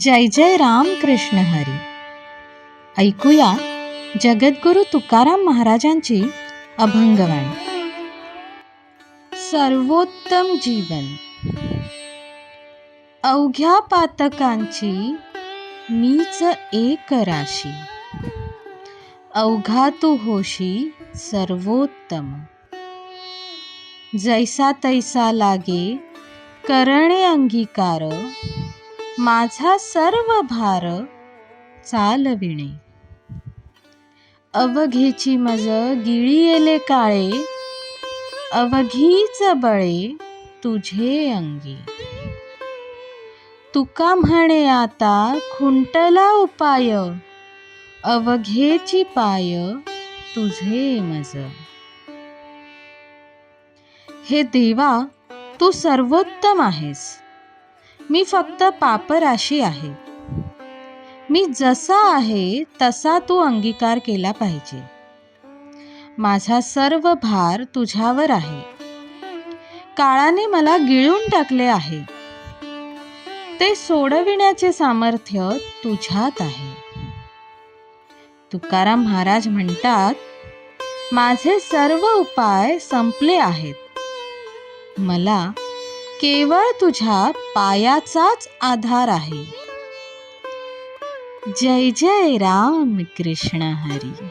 जय जय राम कृष्ण हरी. ऐकूया जगद्गुरु तुकाराम महाराजांची अभंगवाणी. सर्वोत्तम जीवन. अवघ्या पातकांची मीच एक राशी. अवघा तू होशी सर्वोत्तम. जैसा तैसा लागे करणे अंगीकार. माझा सर्व भार चालविणे. अवघेची मज गिळी येले काळे अवघीच बळे तुझे अंगी. तुका म्हणे आता खुंटला उपाय अवघेची पाय तुझे मज. हे देवा तू सर्वोत्तम आहेस. मी फक्त पापराशी आहे. मी जसा आहे तसा तू अंगीकार केला पाहिजे. माझा सर्व भार तुझ्यावर आहे. काळाने मला गिळून टाकले आहे. ते सोडविण्याचे सामर्थ्य तुझ्यात आहे. तुकाराम महाराज म्हणतात माझे सर्व उपाय संपले आहेत. मला केवळ तुझ्या पायाचाच आधार आहे. जय जय राम कृष्ण हरी.